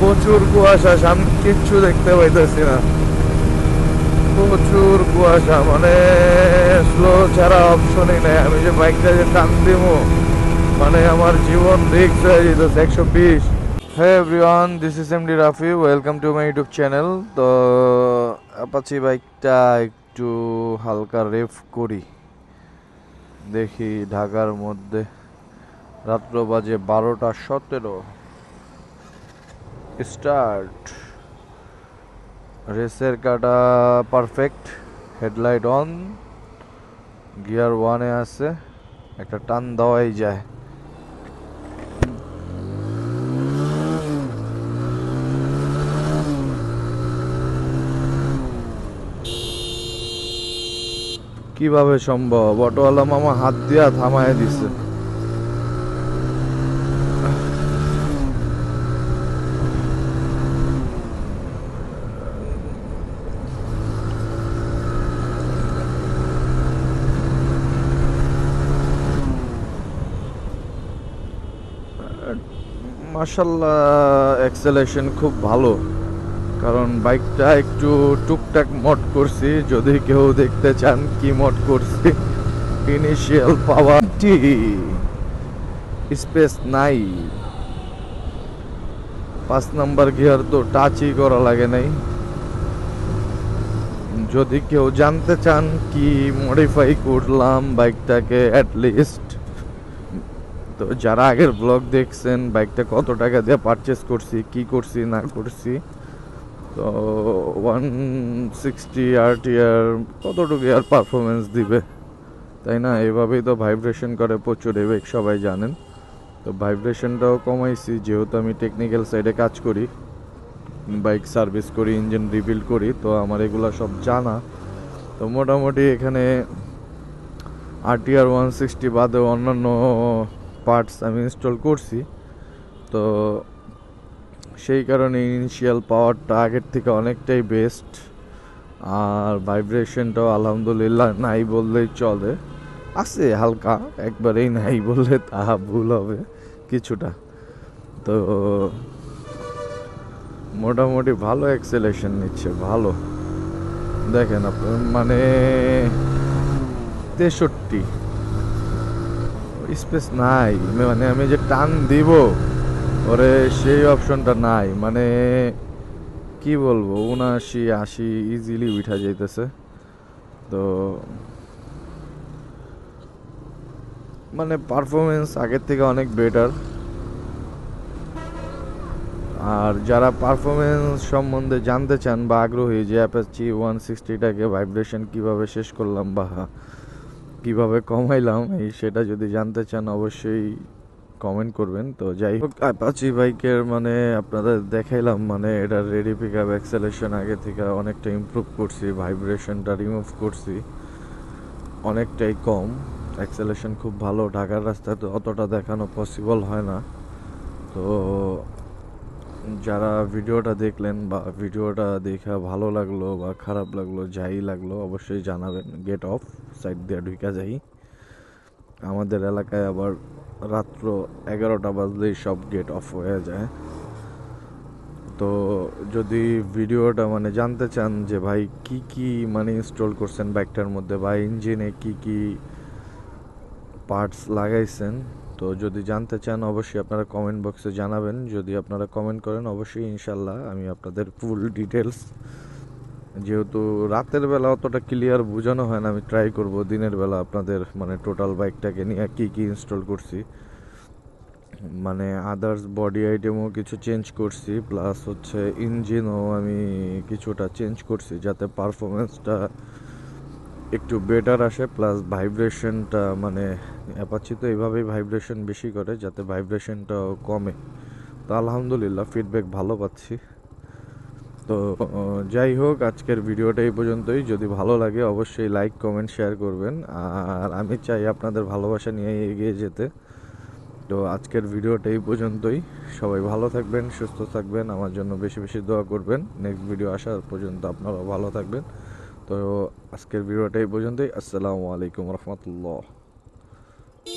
প্রচুর কুয়াশা সামনে কিচ্ছু দেখতে পাইতেছি না। প্রচুর কুয়াশা মানে স্লো ছাড়া অপশনই নেই। আমি যে বাইকটা যে টান দিব মানে আমার জীবন রিক্স হয়ে যেতেছে একশো বিশ। হ্যাঁ everyone this is MD Rafi welcome to my YouTube channel তো অ্যাপাচি বাইকটা একটু হালকা রেফ করি। দেখি ঢাকার মধ্যে রাত্র বাজে বারোটা সতেরো। স্টার্ট। রেসের কাটা পারফেক্ট, হেডলাইট অন, গিয়ার ওয়ানে আছে, একটা টান দেওয়াই যায়। কীভাবে সম্ভব? অটোওয়ালা মামা হাত দিয়া থামায় দিছে। মার্শাল্লাহ এক্সেলেশন খুব ভালো। কারণ বাইকটা একটু টুকটাক মড করছি, যদি কেউ দেখতে চান কি মড করছি। ইনিশিয়াল পাওয়ারটি স্পেস নাই। পাঁচ নাম্বার গিয়ার তো টাচই করা লাগে নাই। যদি কেউ জানতে চান কি মডিফাই করলাম বাইকটাকে অ্যাটলিস্ট তো যারা আগের ব্লগ দেখছেন বাইকটা কত টাকা দিয়ে পারচেস করছি, কি করছি, না করছি, তো ওয়ান সিক্সটি আরটিআর কতটুকু আর পারফরমেন্স দিবে? তাই না? এভাবেই তো ভাইব্রেশন করে প্রচুর এবেক সবাই জানেন। তো ভাইব্রেশনটাও কমাইছি, যেহেতু আমি টেকনিক্যাল সাইডে কাজ করি বাইক সার্ভিস করি ইঞ্জিন রিবিল্ড করি, তো আমার এগুলো সব জানা। তো মোটামুটি এখানে আরটিআর ওয়ান সিক্সটি বাদে অন্যান্য পার্টস আমি ইনস্টল করছি। তো সেই কারণে ইনিশিয়াল পাওয়ারটা আগের থেকে অনেকটাই বেস্ট আর ভাইব্রেশনটাও আলহামদুলিল্লাহ নাই বললেই চলে। আছে হালকা, একবারেই নাই বললে তা ভুল হবে কিছুটা। তো মোটামুটি ভালো এক্সেলেশন নিচ্ছে, ভালো। দেখেন আপনার মানে তেষট্টি। স্পেস নাই। মানে আমি যে টান দিব, ওরে সেই অপশনটা নাই। মানে কি বলব, উনআশি, আশি ইজিলি উঠা যাইতেছে। তো মানে পারফরমেন্স আগের থেকে অনেক বেটার আর যারা পারফরমেন্স সম্বন্ধে জানতে চান বা আগ্রহী, যে অ্যাপাচি ওয়ান সিক্সটিটাকে ভাইব্রেশন কীভাবে শেষ করলাম, বা কীভাবে কমাইলাম, এই সেটা যদি জানতে চান অবশ্যই কমেন্ট করবেন। তো যাই হোক অ্যাপাচি বাইকের মানে আপনাদের দেখাইলাম মানে এটা রেডি পিক আপ অ্যাক্সেলেশন আগে থেকে অনেকটা ইমপ্রুভ করছি ভাইব্রেশনটা রিমুভ করছি। অনেকটাই কম অ্যাক্সেলেশন খুব ভালো, ঢাকার রাস্তায় তো অতটা দেখানো পসিবল হয় না। তো যারা ভিডিওটা দেখলেন বা ভিডিওটা দেখে ভালো লাগল বা খারাপ লাগল, যাই লাগল, অবশ্যই জানাবেন। গেট অফ সাইড দিয়ে ঢুকা যাই। আমাদের এলাকায় আবার রাত্র এগারোটা বাজলেই সব গেট অফ হয়ে যায়। তো যদি ভিডিওটা মানে জানতে চান যে ভাই কি কি মানে ইনস্টল করছেন বাইকটার মধ্যে বা ইঞ্জিনে কি কি পার্টস লাগাইছেন তো যদি জানতে চান, অবশ্যই আপনারা কমেন্ট বক্সে জানাবেন। যদি আপনারা কমেন্ট করেন, অবশ্যই ইনশাল্লাহ আমি আপনাদের ফুল ডিটেলস যেহেতু রাতের বেলা অতটা ক্লিয়ার বোঝানো হয় না, আমি ট্রাই করব দিনের বেলা আপনাদের মানে টোটাল বাইকটাকে নিয়ে কী কী ইনস্টল করছি। মানে আদার্স বডি আইটেমও কিছু চেঞ্জ করছি প্লাস হচ্ছে ইঞ্জিনও আমি কিছুটা চেঞ্জ করছি, যাতে পারফরমেন্সটা একটু বেটার আসে প্লাস ভাইব্রেশনটা মানে অ্যাপাচি তো এইভাবেই ভাইব্রেশন বেশি করে, যাতে ভাইব্রেশনটাও কমে। তো আলহামদুলিল্লাহ ফিডব্যাক ভালো পাচ্ছি। তো, যাই হোক, আজকের ভিডিওটা এই পর্যন্তই। যদি ভালো লাগে, অবশ্যই লাইক কমেন্ট শেয়ার করবেন। আর আমি চাই আপনাদের ভালোবাসা নিয়ে এগিয়ে যেতে। তো আজকের ভিডিওটা এই পর্যন্তই। সবাই ভালো থাকবেন, সুস্থ থাকবেন। আমার জন্য বেশি বেশি দোয়া করবেন। নেক্সট ভিডিও আসার পর্যন্ত আপনারাও ভালো থাকবেন। তো আজকের ভিডিওটা এই পর্যন্তই। আসসালামু আলাইকুম রহমতুল্লাহ।